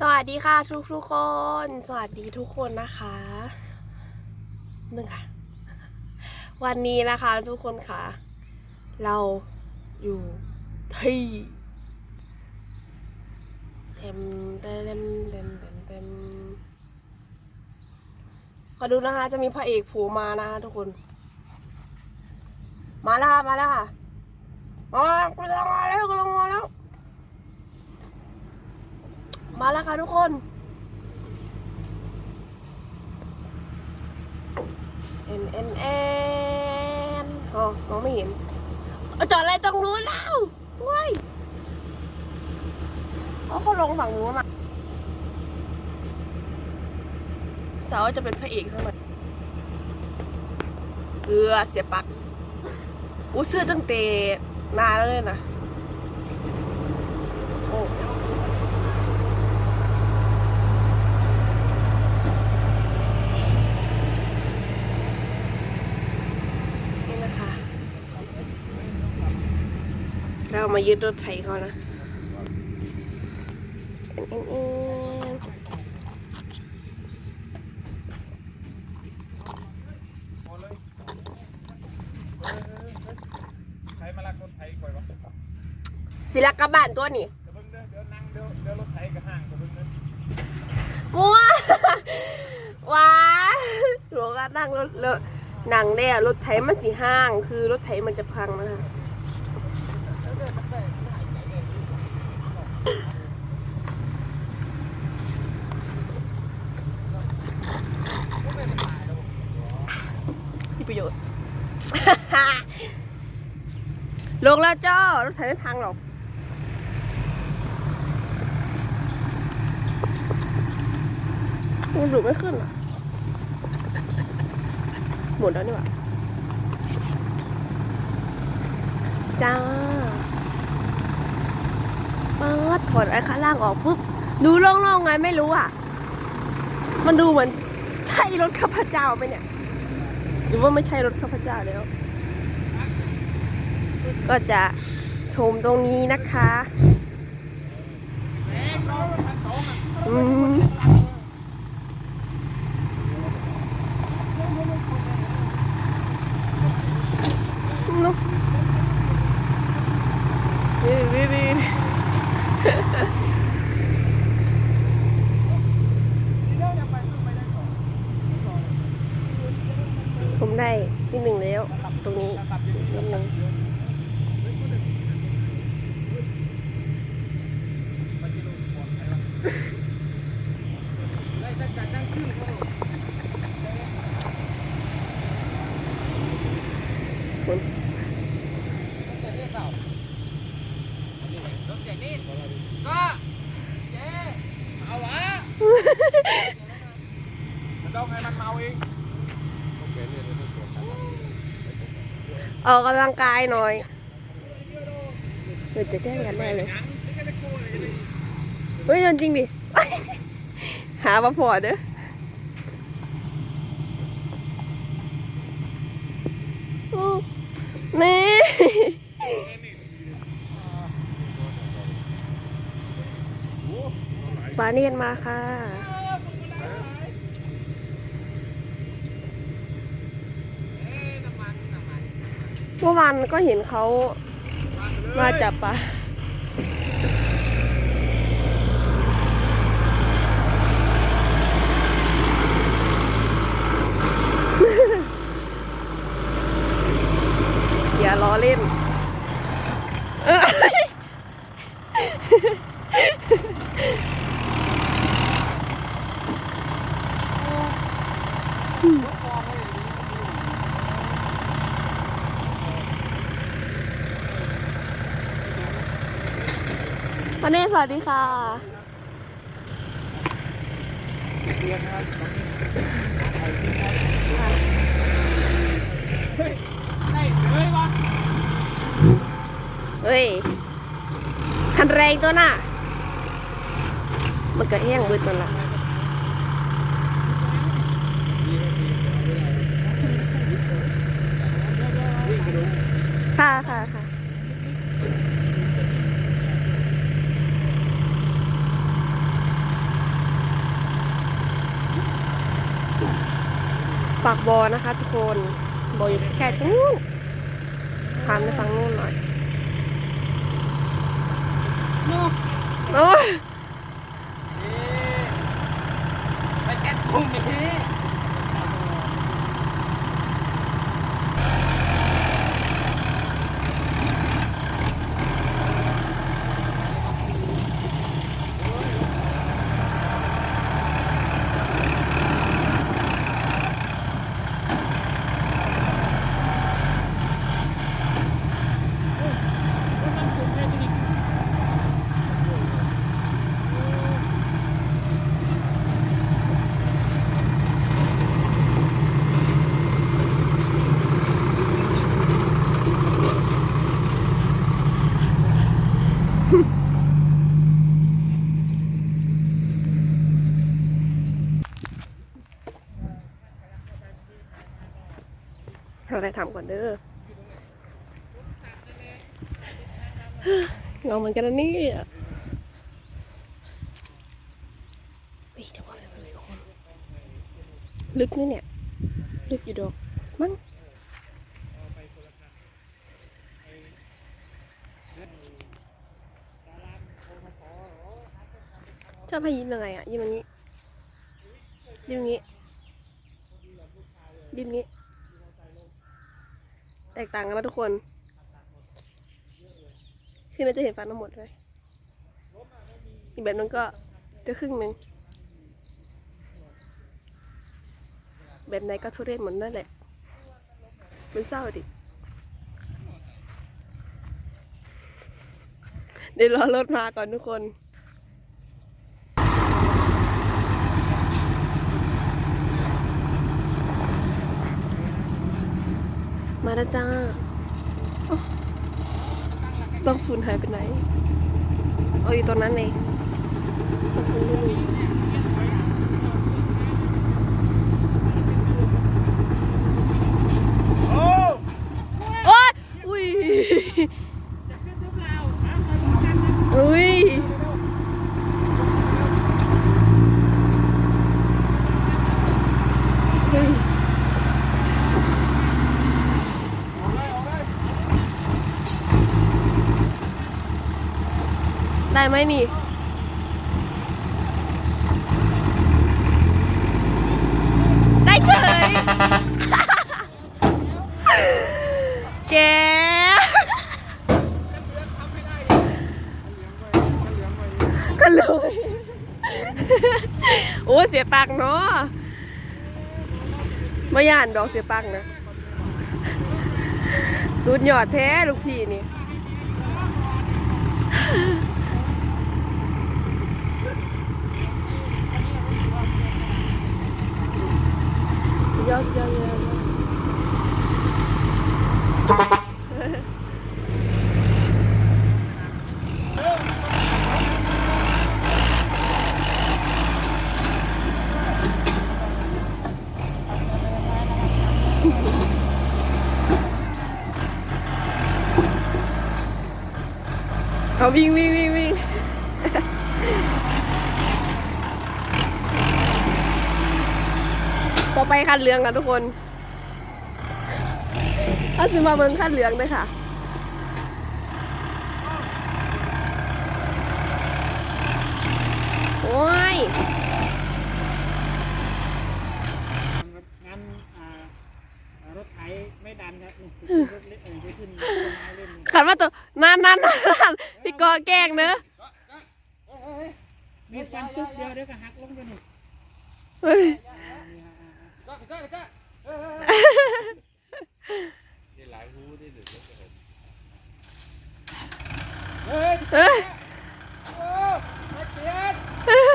สวัสดีค่ะทุกทุกๆคน สวัสดีทุกคนนะคะหนึ่งค่ะ วันนี้นะคะทุกคนค่ะ เราอยู่ที่เต็มเต็มเต็มเต็มเต็มขอดูนะคะ จะมีพระเอกผูมานะคะทุกคน มาแล้วค่ะ มาแล้วค่ะมากำลังมาแล้วกำลังมาแล้ว มาแล้วค่ะทุกคน เอ็นเอ็นเอ็นอ๋อมองไม่เห็น จอดอะไรตรงนู้นแล้วว้ายเขาเขาลงฝั่งนู้นอะเสาวจะเป็นพระเอกใช่ไหมเออเสียปักอู้ซื้อตั้งแต่นานแล้วเลยนะ โอ้ นี่นะคะ เรา มายึดรถไถเขานะเอ็นเอ็นเอ็นไทยมาลักรถไทยก่อยวะศิลกบ้านตัวนี้วัวว้างเดี๋ยวงเด้อมัวว้าหลวงก็นั่งรถเลอะหนังเนี่รถไถมันสีห้าง คือรถไถมันจะพังนะคะที่ประโยชน์ ลงแล้วจ้ารถไถไม่พังหรอกมันดูไม่ขึ้นอะหมดแล้วนี่หว่าจ้าปัดถอดไอ้ข้างล่างออกปุ๊บ ดูโล่งๆไงไม่รู้อะ มันดูเหมือนใช่รถข้าพเจ้าไหมเนี่ย หรือว่าไม่ใช่รถข้าพเจ้าแล้ว ก็จะชมตรงนี้นะคะอืม No. Vieni, vieni. ผมได้ที่หนึ่งแล้ว ตรงนี้นิดนึงคน รถเสียนี่ก็เจ๊เอาวะมันต้องให้มันเมาเองออกกำลังกายหน่อยเลยจะแกล้งกันได้เลยเฮ้ยจริงดิ หามาพอเด้อโอ้นี่ ปลาเนียนมาค่ะ เมื่อวานก็เห็นเขามาจับปลาอย่าล้อเล่นเอ้ย วันนี้สวัสดีค่ะ เฮ้ยคันแรงตัวน่ะ มันก็แห้งเบิดนั่นละค่ะค่ะ ปากบอนะคะ ทุกคนบออยู่แค่ตรงนู้นพามไปฟังนู้นหน่อยลูกโอ้ยไปแก้ตรงนี้ เราได้ทำก่อนเด้อเงาเหมือนกันนะเนี่ยเฮ้ยเดี๋ยวก่อนเลยคน ลึกนี่เนี่ย ลึกอยู่ดอก มั้งชอบให้ยิ้มยังไงอะยิ้มอย่างนี้ ยิ้มอย่างนี้ ยิ้มอย่างนี้ แตกต่างกันนะทุกคนที่เราจะเห็นฟันทั้งหมดเลยอีกแบบนึงก็จะครึ่งหนึ่งแบบไหนก็ทุเรศหมดนั่นแหละมันเศร้าดิเดี๋ยวรอรถมาก่อนทุกคน มาแล้วจ้าโอ้บางฝุ่นหายไปไหน เอาอยู่ตรงนั้นเองบางฝุ่นไม่รู้โอ้โอ๊ยอุ้ยอุ้ย เฮ้ย ได้ไหมนี่ ได้เฉย แกก็เลยโอ้เสียปังเนาะไม่ย่านดอกเสียปังนะสุดยอดแท้ลูกพี่นี่ ยอดยอดยอดเอาวิ่งวิ่งวิ่งวิ่ง ต่อ ไปคันเหลืองกันทุกคนถ้าซื้อมาเบิ่งคันเหลืองเลยค่ะโอ้ยงานรถไถไม่ดันครับรถเล็กเองไปขึ้นต้นไม้เล่นขันว่าตัวนั่นนั่นนั่นพี่กอแกล้งเนอะนี่ฟันตุ๊บเดียวเดี๋ยวก็หักลงไปหนี่เฮ้ย ก็ก็ก็เออนี่หลายหูได้หรือไม่เห็นเฮ้ยเอ้ยโอ้ม่เกียดเฮ้ย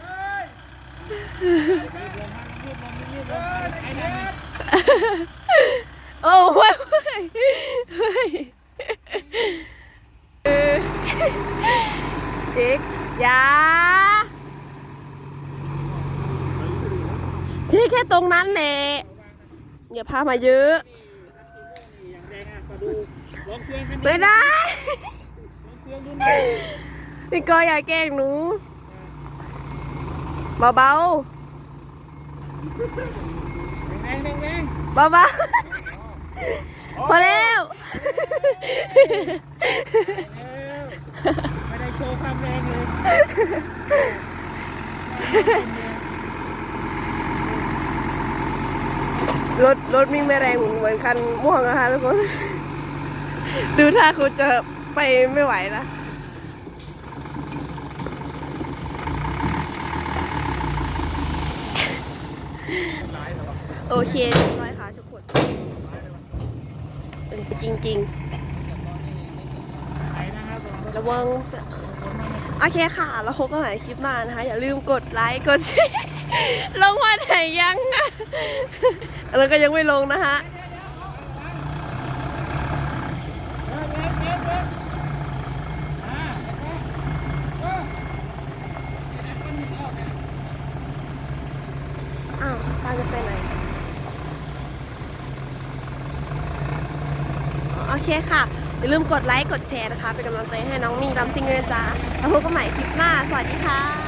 เฮ้ยไอ้โอ้เว้ยเจ๊กยา ที่แค่ตรงนั้นแหละอย่าพามาเยอะ ไม่ได้ลองเครื่องดูหน่อยพี่กออย่าแกล้งหนูเบายังไงรงแรงแรงบ้าบ้าพอแล้วไม่ได้โชว์ความแรงเลย รถรถมิ่งไม่แรงเหมือนคันม่วงนะคะทุกคน ดูถ้าคุณจะไปไม่ไหวนะโอเคเรียบร้อยค่ะทุกคนจริงไปนะครับผมๆระวังจะโอเคค่ะ แล้วพบกันใหม่คลิปหน้านะคะ อย่าลืมกดไลค์ กดแชร์ ลงมาไหนยังอะแล้วก็ยังไม่ลงนะคะเร็วเร็วเร็วเร็วอ่าอ้าวตาจะไปไหนอ๋อโอเคค่ะ อย่าลืมกดไลค์ กดแชร์นะคะ เป็นกำลังใจให้น้องมีลำซิงเกิลจ้าแล้วพบกันใหม่คลิปหน้า สวัสดีค่ะ